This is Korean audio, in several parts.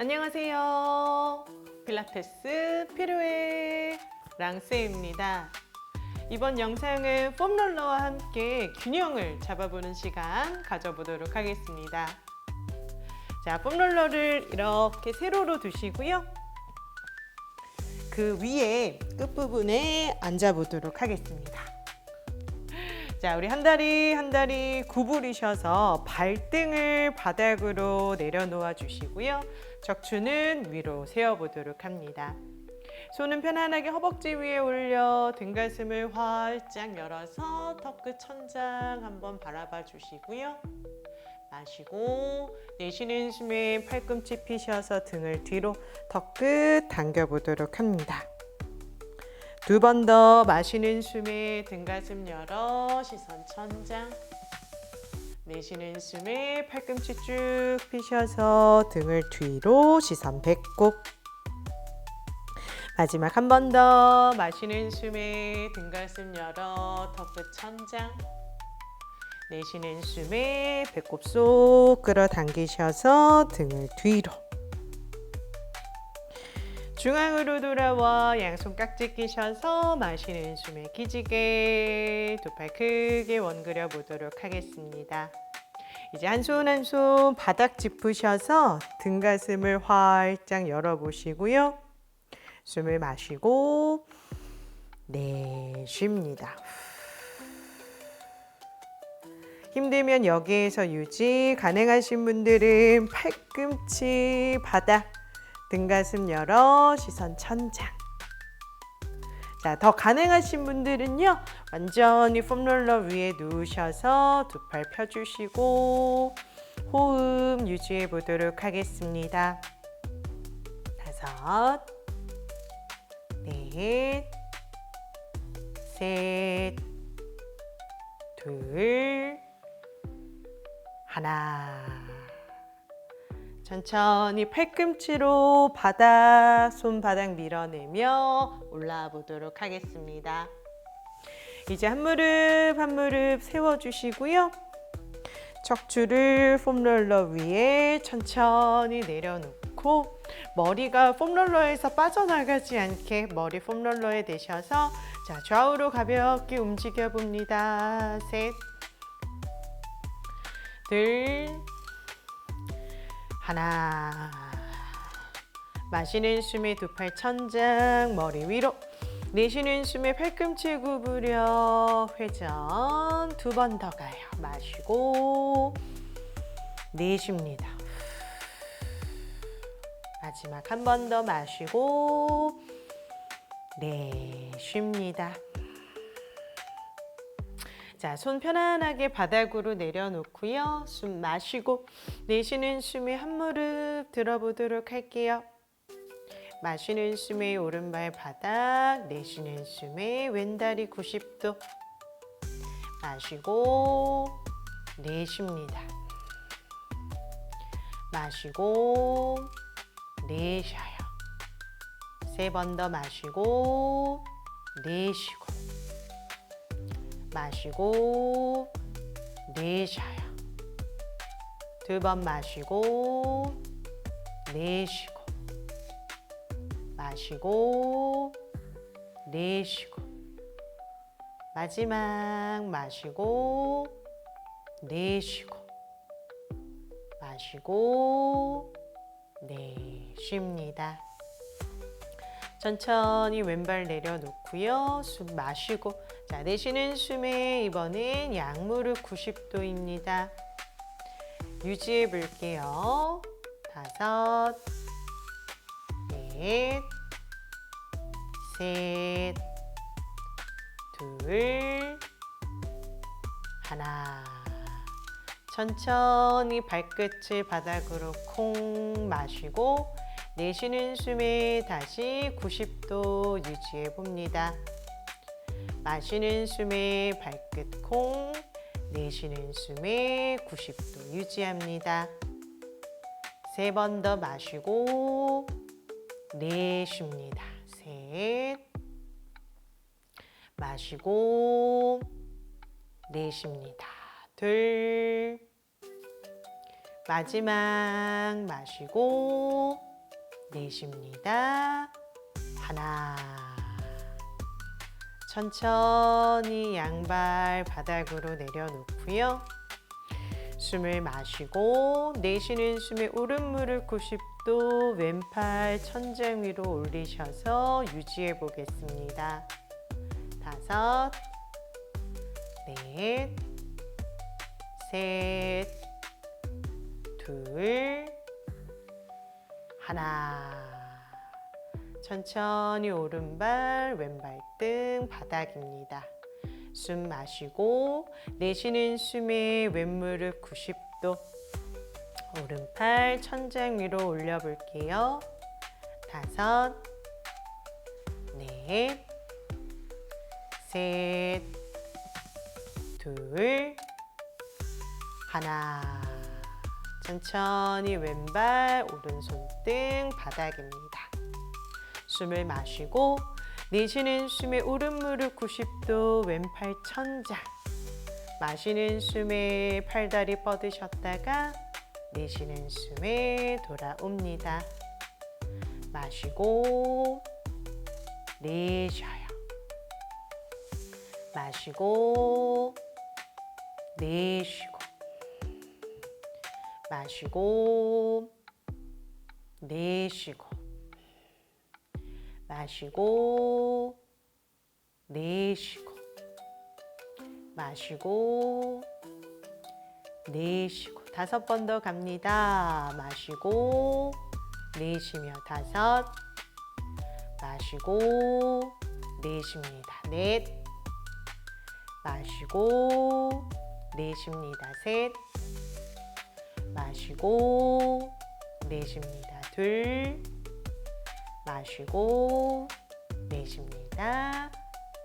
안녕하세요. 필라테스 필요해 랑스입니다. 이번 영상은 폼롤러와 함께 균형을 잡아보는 시간 가져보도록 하겠습니다. 자, 폼롤러를 이렇게 세로로 두시고요. 그 위에 끝부분에 앉아보도록 하겠습니다. 자, 우리 한 다리 한 다리 구부리셔서 발등을 바닥으로 내려놓아 주시고요. 척추는 위로 세워보도록 합니다. 손은 편안하게 허벅지 위에 올려 등가슴을 활짝 열어서 턱끝 천장 한번 바라봐 주시고요. 마시고 내쉬는 숨에 팔꿈치 피셔서 등을 뒤로 턱끝 당겨보도록 합니다. 두 번 더 마시는 숨에 등가슴 열어 시선 천장. 내쉬는 숨에 팔꿈치 쭉 피셔서 등을 뒤로 시선 배꼽 마지막 한 번 더 마시는 숨에 등가슴 열어 턱끝 천장. 내쉬는 숨에 배꼽 쏙 끌어당기셔서 등을 뒤로 중앙으로 돌아와 양손 깍지 끼셔서 마시는 숨에 기지개 두 팔 크게 원그려 보도록 하겠습니다. 이제 한 손 한 손 바닥 짚으셔서 등 가슴을 활짝 열어 보시고요. 숨을 마시고 내쉽니다. 힘들면 여기에서 유지 가능하신 분들은 팔꿈치 바닥 등가슴 열어 시선 천장. 자, 더 가능하신 분들은요, 완전히 폼롤러 위에 누우셔서 두 팔 펴주시고, 호흡 유지해 보도록 하겠습니다. 다섯, 넷, 셋, 둘, 하나. 천천히 팔꿈치로 바닥, 손바닥 밀어내며 올라와 보도록 하겠습니다. 이제 한 무릎 한 무릎 세워주시고요. 척추를 폼롤러 위에 천천히 내려놓고 머리가 폼롤러에서 빠져나가지 않게 머리 폼롤러에 대셔서 자 좌우로 가볍게 움직여 봅니다. 셋, 둘, 하나. 마시는 숨에 두 팔 천장 머리 위로. 내쉬는 숨에 팔꿈치 구부려. 회전 두 번 더 가요. 마시고 내쉽니다. 마지막 한 번 더 마시고 내쉽니다 자, 손 편안하게 바닥으로 내려놓고요. 숨 마시고 내쉬는 숨에 한 무릎 들어보도록 할게요. 마시는 숨에 오른발 바닥, 내쉬는 숨에 왼다리 90도. 마시고 내쉽니다. 마시고 내쉬어요. 세 번 더 마시고 내쉬고 마시고 내쉬어요. 두 번 마시고 내쉬고 마시고 내쉬고 마지막 마시고 내쉬고 마시고 내쉽니다. 천천히 왼발 내려놓고요. 숨 마시고 자, 내쉬는 숨에 이번엔 양무릎 90도입니다. 유지해 볼게요. 다섯, 넷, 셋, 둘, 하나. 천천히 발끝을 바닥으로 콩 마시고 내쉬는 숨에 다시 90도 유지해 봅니다. 마시는 숨에 발끝 콩, 내쉬는 숨에 90도 유지합니다. 세 번 더 마시고 내쉽니다. 셋, 마시고 내쉽니다. 둘, 마지막 마시고 내쉽니다. 하나. 천천히 양발 바닥으로 내려놓고요. 숨을 마시고 내쉬는 숨에 오른 무릎 90도 왼팔 천장 위로 올리셔서 유지해 보겠습니다. 다섯, 넷, 셋, 둘, 하나. 천천히 오른발, 왼발 등 바닥입니다. 숨 마시고 내쉬는 숨에 왼무릎 90도 오른팔 천장 위로 올려 볼게요. 다섯, 넷, 셋, 둘, 하나. 천천히 왼발, 오른손 등 바닥입니다. 숨을 마시고 내쉬는 숨에 오른 무릎 90도 왼팔 천장 마시는 숨에 팔다리 뻗으셨다가 내쉬는 숨에 돌아옵니다. 마시고 내쉬어요. 마시고 내쉬고 마시고 내쉬고 마시고 내쉬고 마시고 내쉬고 다섯 번 더 갑니다. 마시고 내쉬며 다섯 마시고 내쉽니다. 넷 마시고 내쉽니다. 셋 마시고 내쉽니다. 둘 마시고 내쉽니다.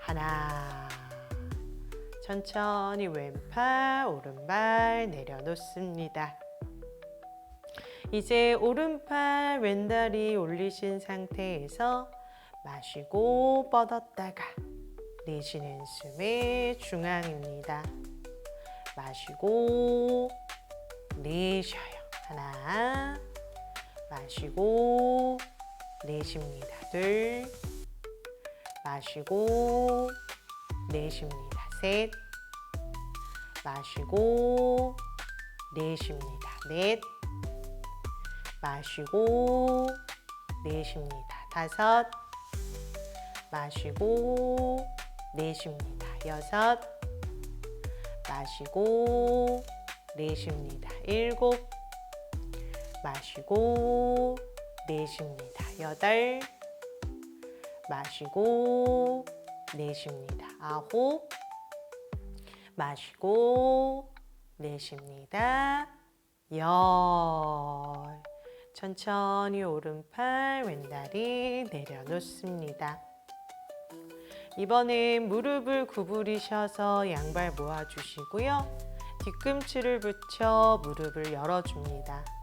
하나. 천천히 왼팔, 오른발 내려놓습니다. 이제 오른팔, 왼다리 올리신 상태에서 마시고 뻗었다가 내쉬는 숨의 중앙입니다. 마시고 내쉬어요. 하나. 마시고 내쉽니다. 둘. 마시고 내쉽니다. 셋. 마시고 내쉽니다. 넷. 마시고 내쉽니다. 다섯. 마시고 내쉽니다. 여섯. 마시고 내쉽니다. 일곱. 마시고 내쉽니다. 여덟. 마시고 내쉽니다. 아홉. 마시고 내쉽니다. 열. 천천히 오른팔, 왼다리 내려놓습니다. 이번엔 무릎을 구부리셔서 양발 모아주시고요. 뒤꿈치를 붙여 무릎을 열어줍니다.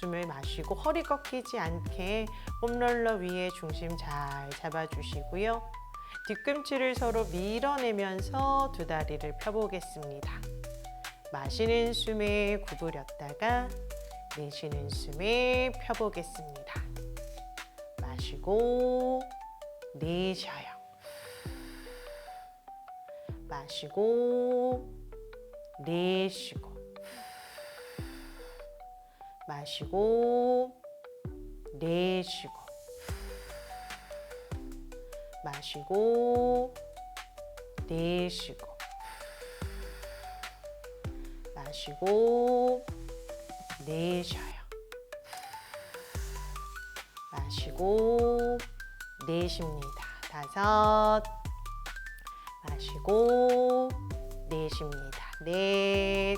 숨을 마시고 허리 꺾이지 않게 홈롤러 위에 중심 잘 잡아주시고요. 뒤꿈치를 서로 밀어내면서 두 다리를 펴보겠습니다. 마시는 숨에 구부렸다가 내쉬는 숨에 펴보겠습니다. 마시고 내쉬어요. 마시고 내쉬고 마시고 내쉬고 마시고 내쉬고 마시고 내쉬어요. 마시고 내쉽니다. 다섯 마시고 내쉽니다. 넷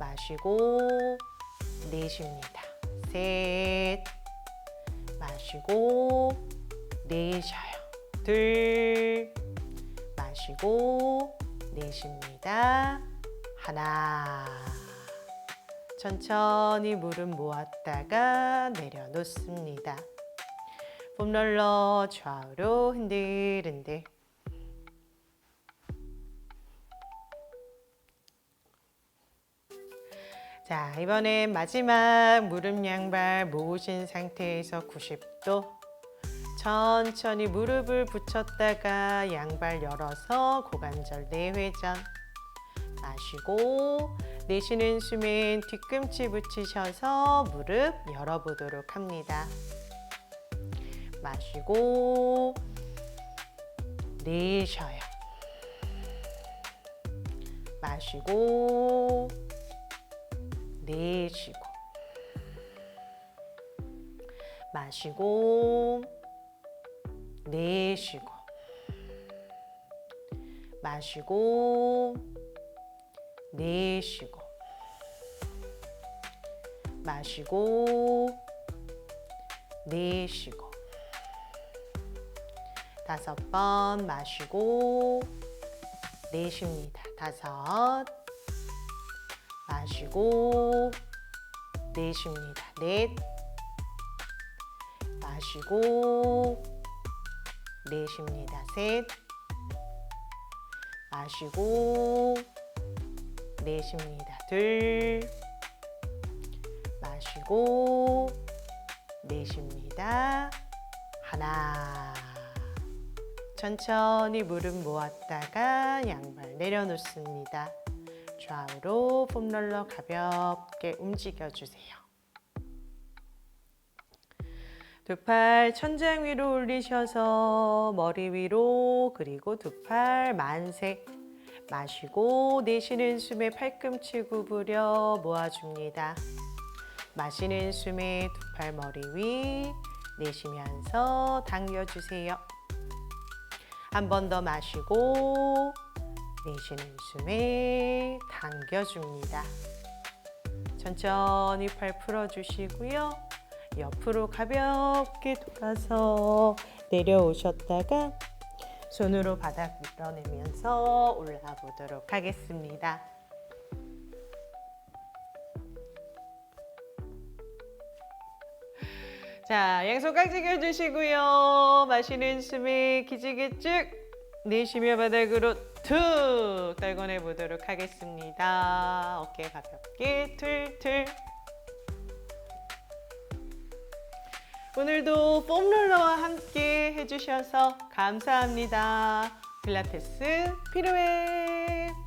마시고 내쉽니다. 셋 마시고 내쉬어요. 둘 마시고 내쉽니다. 하나 천천히 무릎 모았다가 내려놓습니다. 폼롤러 좌우로 흔들흔들 자, 이번엔 마지막 무릎 양발 모으신 상태에서 90도. 천천히 무릎을 붙였다가 양발 열어서 고관절 내회전. 마시고 내쉬는 숨엔 뒤꿈치 붙이셔서 무릎 열어보도록 합니다. 마시고 내쉬어요. 마시고 내쉬고 마시고 내쉬고 마시고 내쉬고 마시고 내쉬고 다섯 번 마시고 내쉽니다. 다섯 마시고 내쉽니다. 넷 마시고 내쉽니다. 셋 마시고 내쉽니다. 둘 마시고 내쉽니다. 하나 천천히 무릎 모았다가 양발 내려놓습니다. 좌우로 폼롤러 가볍게 움직여 주세요. 두 팔 천장 위로 올리셔서 머리 위로 그리고 두 팔 만세 마시고 내쉬는 숨에 팔꿈치 구부려 모아줍니다. 마시는 숨에 두 팔 머리 위 내쉬면서 당겨주세요. 한 번 더 마시고 내쉬는 숨에 당겨줍니다. 천천히 팔 풀어주시고요. 옆으로 가볍게 돌아서 내려오셨다가 손으로 바닥 밀어내면서 올라가 보도록 하겠습니다. 자, 양손 깍지 껴주시고요. 마시는 숨에 기지개 쭉 내쉬며 바닥으로 툭 떨궈내 보도록 하겠습니다. 어깨 가볍게 툴툴. 오늘도 폼롤러와 함께 해주셔서 감사합니다. 필라테스 피로해.